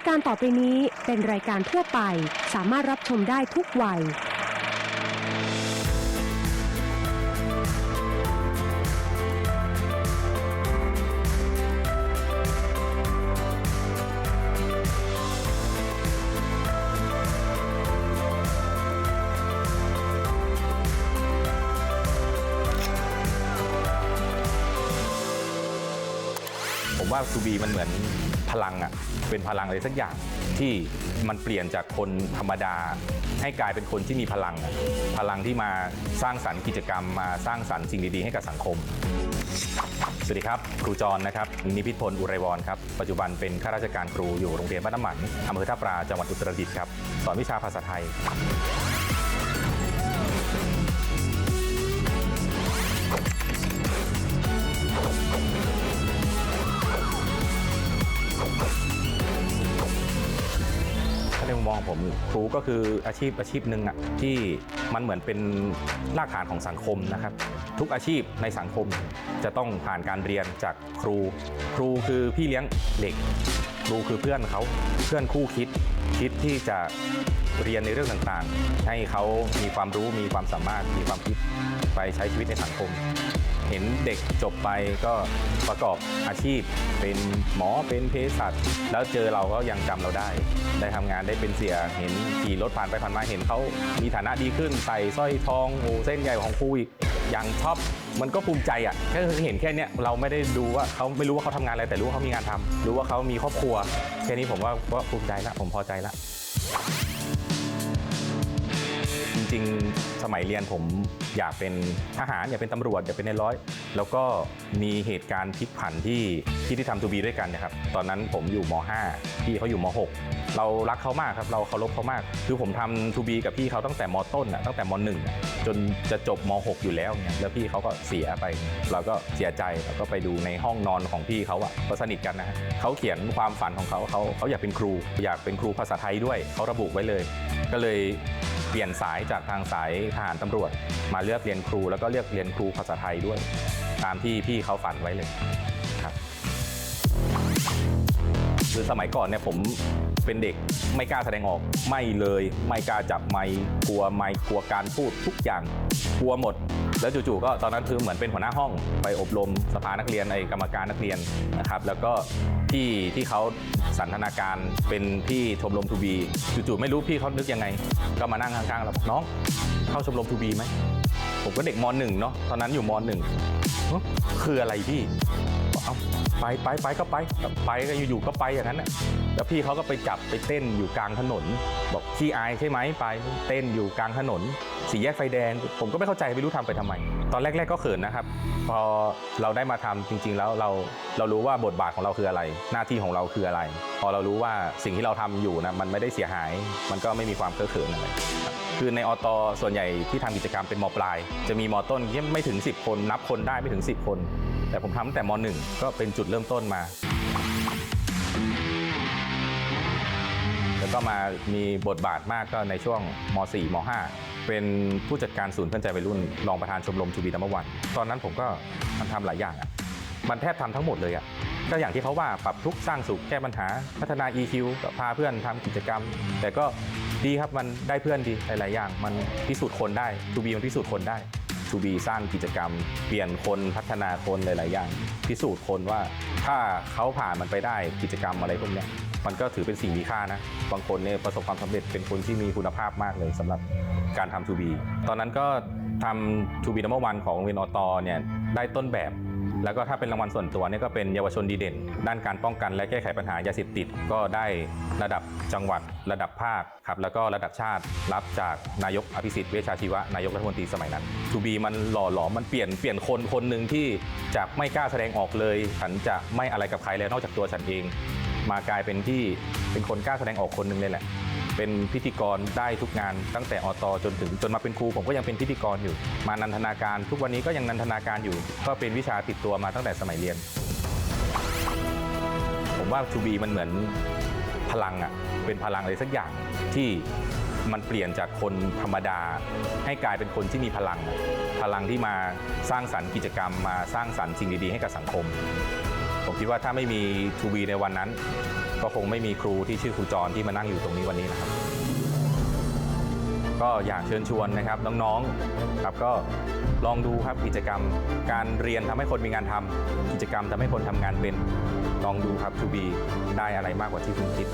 ายการต่อไปนี้เป็นรายการทั่วไป สามารถรับชมได้ทุกวัย ผมว่าทูบีมันเหมือน พลังอะเป็นพลังอะไรสักอย่างที่มันเปลี่ยนจากคนธรรมดา ให้กลายเป็นคนที่มีพลัง พลังที่มาสร้างสรรค์กิจกรรมมาสร้างสรรค์สิ่งดีๆ ให้กับสังคม สวัสดีครับ ครูจรนะครับ นิพิษพลอุไรวรครับ ปัจจุบันเป็นข้าราชการครูอยู่โรงเรียนบ้านน้ำหมันอำเภอท่าปราจังหวัดอุตรดิตถ์ครับ สอนวิชาภาษาไทย ครูก็คืออาชีพอาชีพหนึ่งอะที่มันเหมือนเป็นรากฐานของสังคมนะครับ ทุกอาชีพในสังคมจะต้องผ่านการเรียนจากครู ครูคือพี่เลี้ยงเด็ก ครูคือเพื่อนเขาเพื่อนคู่คิดคิดที่จะเรียนในเรื่องต่างๆ ให้เขามีความรู้มีความสามารถมีความคิดไปใช้ชีวิตในสังคม เห็นเด็กจบไปก็ประกอบอาชีพ เป็นหมอเป็นเภสัชแล้วเจอเราก็ยังจำเราได้ ได้ทำงานได้เป็นเสียเห็นขี่รถผ่านไปผ่านมาเห็นเขามีฐานะดีขึ้นใส่สร้อยทองโอ้เส้นใหญ่ของครูอีกอย่างชอบมันก็ภูมิใจอะแค่เห็นแค่เนี้ยเราไม่ได้ดูว่าเขาไม่รู้ว่าเขาทำงานอะไรแต่รู้ว่าเขามีงานทำรู้ว่าเขามีครอบครัว แค่นี้ผมว่าก็ภูมิใจละผมพอใจละ ริง ๆ สมัยเรียนผมอยากเป็นทหารอยากเป็นตำรวจอยากเป็นในายร้อย แล้วก็มีเหตุการณ์พลิกผันที่ที่ที่ทำทูบีด้วยกันนะครับตอนนั้นผมอยู่ม .5 พี่เขาอยู่ม .6 เรารักเขามากครับเราเคารพเขามาก คือผมทำทูบีกับพี่เขาตั้งแต่มต้นอะตั้งแต่ม .1 จนจะจบม .6 อยู่แล้วเนี่ยแล้วพี่เขาก็เสียไป เราก็เสียใจแล้วก็ไปดูในห้องนอนของพี่เขาอะก็สนิทกันนะเขาเขียนความฝันของเขาเขาเขาอยากเป็นครู อยากเป็นครูภาษาไทยด้วยเขาระบุไว้เลย ก็เลย เปลี่ยนสายจากทางสายทหารตำรวจ มาเลือกเรียนครู แล้วก็เลือกเรียนครูภาษาไทยด้วย ตามที่พี่เขาฝันไว้เลย คือสมัยก่อนเนี่ยผมเป็นเด็กไม่กล้าแสดงออกไม่เลยไม่กล้าจับไมค์กลัวไมค์กลัวการพูดทุกอย่างกลัวหมด แล้วจู่ๆก็ตอนนั้นคือเหมือนเป็นหัวหน้าห้องไปอบรมสภานักเรียนไอ้กรรมการนักเรียนนะครับแล้วก็พี่ที่เขาสันทนาการเป็นพี่ชมรมทูบีจู่ๆไม่รู้พี่เขานึกยังไง ก็มานั่งข้างๆเราบอกน้อง เข้าชมรมทูบีไหมผมก็เด็กมหนึ่งเนาะตอนนั้นอยู่มหนึ่งคืออะไรพี่ เอาไปไปไปก็ไปไปก็อยู่ๆก็ไปอย่างนั้นน่ะแล้วพี่เขาก็ไปจับไปเต้นอยู่กลางถนน บอกขี้อายใช่ไหมไปเต้นอยู่กลางถนน สี่แยกไฟแดง ผมก็ไม่เข้าใจไม่รู้ทำไปทำไม ตอนแรก ๆก็เขินนะครับ พอเราได้มาทำจริง ๆ แล้วเราเรารู้ว่าบทบาทของเราคืออะไร หน้าที่ของเราคืออะไร พอเรารู้ว่าสิ่งที่เราทำอยู่นะมันไม่ได้เสียหาย มันก็ไม่มีความเคอะเขินอะไรคือในอตส่วนใหญ่ที่ทำกิจกรรมเป็นมปลาย จะมีมต้นไม่ถึง 10 คนนับคนได้ไม่ถึง 10 คน แต่ผมทำตั้งแต่มหนึ่งก็เป็นจุดเริ่มต้นมา ก็มามีบทบาทมากก็ในช่วงม .4 ม .5 เป็นผู้จัดการศูนย์เพื่อนใจวัยรุ่นรองประธานชมรมทูบีนัมวัน ตอนนั้นผมก็มันทำหลายอย่างอะมันแทบทำทั้งหมดเลยอะก็อย่างที่เขาว่าปรับทุกสร้างสุขแก้ปัญหา พัฒนา EQ ก็พาเพื่อนทำกิจกรรม แต่ก็ดีครับมันได้เพื่อนดีหลาย ๆ อย่าง มันพิสูจน์คนได้ทูบีมันพิสูจน์คนได้ทูบีสร้างกิจกรรม เปลี่ยนคนพัฒนาคนหลาย ๆ อย่าง พิสูจน์คนว่าถ้าเขาผ่านมันไปได้กิจกรรมอะไรพวกเนี้ย มันก็ถือเป็นสิ่งมีค่านะ บางคนเนี่ยประสบความสำเร็จเป็นคนที่มีคุณภาพมากเลยสำหรับการทำทูบี ตอนนั้นก็ทำทูบีนัมเบอร์วันของโรงเรียนอตเนี่ยได้ต้นแบบ แล้วก็ถ้าเป็นรางวัลส่วนตัวเนี่ยก็เป็นเยาวชนดีเด่น ด้านการป้องกันและแก้ไขปัญหายาเสพติด ก็ได้ระดับจังหวัด ระดับภาคครับ แล้วก็ระดับชาติรับจากนายกอภิสิทธิ์เวชชาชีวะ นายกรัฐมนตรีสมัยนั้นทูบีมันหล่อหลอมมันเปลี่ยนเปลี่ยนคนคนหนึ่งที่จากไม่กล้าแสดงออกเลย ฉันจะไม่อะไรกับใครแล้วนอกจากตัวฉันเอง มากลายเป็นที่เป็นคนกล้าแสดงออกคนหนึ่งเลยแหละ เป็นพิธีกรได้ทุกงานตั้งแต่อตจนถึงจนมาเป็นครูผมก็ยังเป็นพิธีกรอยู่ มานันทนาการทุกวันนี้ก็ยังนันทนาการอยู่ ก็เป็นวิชาติดตัวมาตั้งแต่สมัยเรียน ผมว่าทูบีมันเหมือนพลังอะเป็นพลังอะไรสักอย่างที่มันเปลี่ยนจากคนธรรมดา ให้กลายเป็นคนที่มีพลัง พลังที่มาสร้างสรรค์กิจกรรมมาสร้างสรรค์สิ่งดีๆให้กับสังคม ผมคิดว่าถ้าไม่มีทูบีในวันนั้น ก็คงไม่มีครูที่ชื่อครูจรที่มานั่งอยู่ตรงนี้วันนี้นะครับ ก็อยากเชิญชวนนะครับน้องๆครับก็ลองดูครับกิจกรรมการเรียนทำให้คนมีงานทำกิจกรรมทำให้คนทำงานเป็นลองดูครับทูบีได้อะไรมากกว่าที่คุณคิด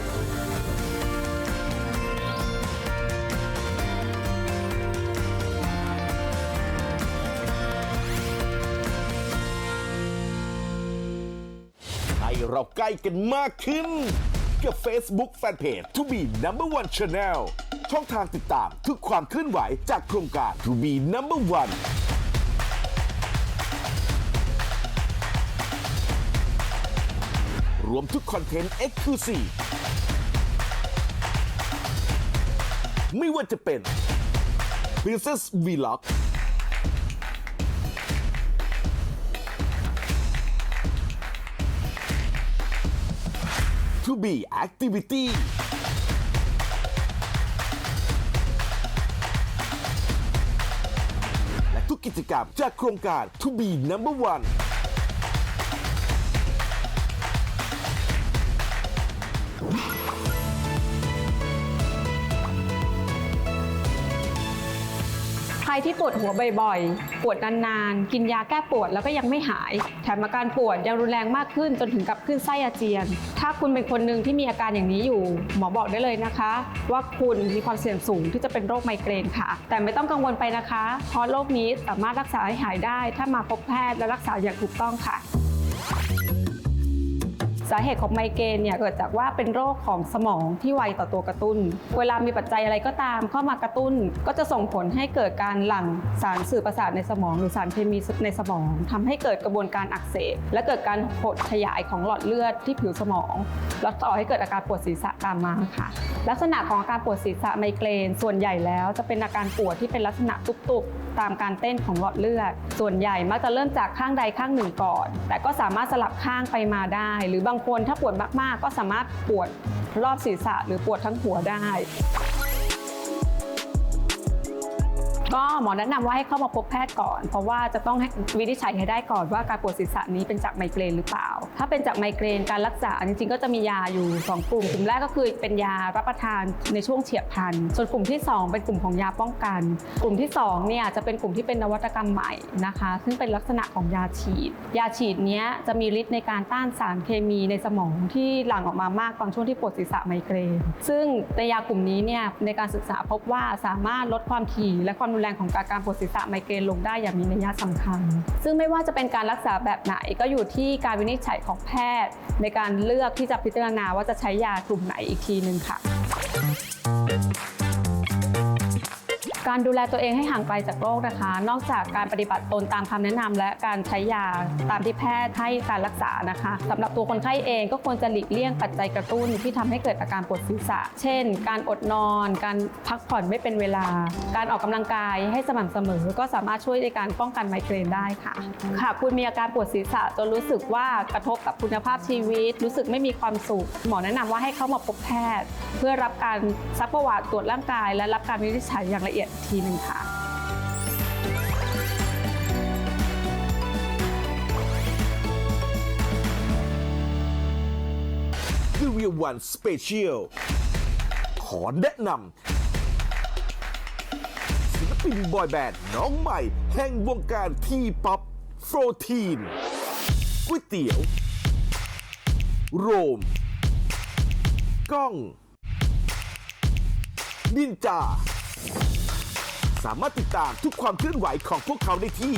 เราใกล้กันมากขึ้น กับ Facebook Fanpage To Be Number One Channel ช่องทางติดตามทุกความเคลื่อนไหวจากโครงการ To Be Number One รวมทุกคอนเทนต์ Exclusive ไม่ว่าจะเป็น Princess Vlog To Be Activity และทุกกิจกรรมจากโครงการ To Be Number One ที่ปวดหัวบ่อยๆ ปวดนานๆ กินยาแก้ปวดแล้วก็ยังไม่หาย แถมอาการปวดยังรุนแรงมากขึ้นจนถึงกับขึ้นไส้อาเจียน ถ้าคุณเป็นคนหนึ่งที่มีอาการอย่างนี้อยู่ หมอบอกได้เลยนะคะ ว่าคุณมีความเสี่ยงสูงที่จะเป็นโรคไมเกรนค่ะ แต่ไม่ต้องกังวลไปนะคะ เพราะโรคนี้สามารถรักษาให้หายได้ ถ้ามาพบแพทย์และรักษาอย่างถูกต้องค่ะ สาเหตุของไมเกรนเนี่ยเกิดจากว่าเป็นโรคของสมองที่ไวต่อตัวกระตุ้น เวลามีปัจจัยอะไรก็ตามเข้ามากระตุ้น ก็จะส่งผลให้เกิดการหลั่งสารสื่อประสาทในสมอง หรือสารเคมีในสมองทำให้เกิดกระบวนการอักเสบ และเกิดการหดขยายของหลอดเลือดที่ผิวสมองแล้วต่อให้เกิดอาการปวดศีรษะตามมาค่ะ ลักษณะของอาการปวดศีรษะไมเกรน ส่วนใหญ่แล้วจะเป็นอาการปวดที่เป็นลักษณะตุบๆตามการเต้นของหลอดเลือด ส่วนใหญ่มักจะเริ่มจากข้างใดข้างหนึ่งก่อน แต่ก็สามารถสลับข้างไปมาได้ หรือบางคนถ้าปวดมากๆ ก็สามารถปวดรอบศีรษะหรือปวดทั้งหัวได้ ก็หมอแนะนำว่าให้เข้ามาพบแพทย์ก่อน เพราะว่าจะต้องให้วินิจฉัยให้ได้ก่อนว่าการปวดศีรษะนี้เป็นจากไมเกรนหรือเปล่า ถ้าเป็นจากไมเกรนการรักษาจริงๆก็จะมียาอยู่ 2 กลุ่ม กลุ่มแรกก็คือเป็นยารับประทานในช่วงเฉียบพลัน ส่วนกลุ่มที่ 2 เป็นกลุ่มของยาป้องกัน กลุ่มที่2เนี่ยจะเป็นกลุ่มที่เป็นนวัตกรรมใหม่นะคะ ซึ่งเป็นลักษณะของยาฉีด ยาฉีดเนี้ยจะมีฤทธิ์ในการต้านสารเคมีในสมองที่หลั่งออกมามากตอนช่วงที่ปวดศีรษะไมเกรน ซึ่งในยากลุ่มนี้เนี่ยในการศึกษาพบว่าสามารถลดความถี่และความรุนแรงของอาการปวดศีรษะไมเกรนลงได้อย่างมีนัยสำคัญ ซึ่งไม่ว่าจะเป็นการรักษาแบบไหนก็อยู่ที่การวินิจฉัยของแพทย์ ในการเลือกที่จะพิจารณาว่าจะใช้ยากลุ่มไหนอีกทีหนึ่งค่ะ การดูแลตัวเองให้ห่างไกลจากโรคนะคะ นอกจากการปฏิบัติตนตามคำแนะนำและการใช้ยาตามที่แพทย์ให้การรักษานะคะสำหรับตัวคนไข้เองก็ควรจะหลีกเลี่ยงปัจจัยกระตุ้นที่ทำให้เกิดอาการปวดศีรษะ เช่น การอดนอน การพักผ่อนไม่เป็นเวลา การออกกำลังกายให้สม่ำเสมอ ก็สามารถช่วยในการป้องกันไมเกรนได้ค่ะค่ะคุณมีอาการปวดศีรษะจนรู้สึกว่ากระทบกับคุณภาพชีวิต รู้สึกไม่มีความสุข หมอแนะนำว่าให้เข้ามาพบแพทย์ เพื่อรับการซักประวัติตรวจร่างกาย และรับการวินิจฉัยอย่างละเอียดอีกทีหนึ่งค่ะ The Real One Special ขอแนะนำศิลปินบอยแบนด์น้องใหม่ แห่งวงการทีป๊อปโฟรทีนก๋วยเตี๋ยว โรม ก้อง นินจา สามารถติดตามทุกความเคลื่อนไหวของพวกเขาได้ที่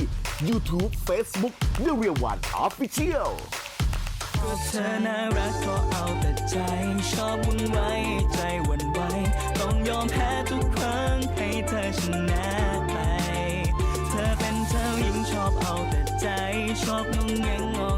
YouTube Facebook The Real One Official ก็เธอน่ารักก็เอาแต่ใจ ชอบวุ่นวายใจหวันไหวต้องยอมแพ้ทุกครั้งให้เธอชนะไป เธอเป็นเจ้าหญิงชอบเอาแต่ใจ ชอบงง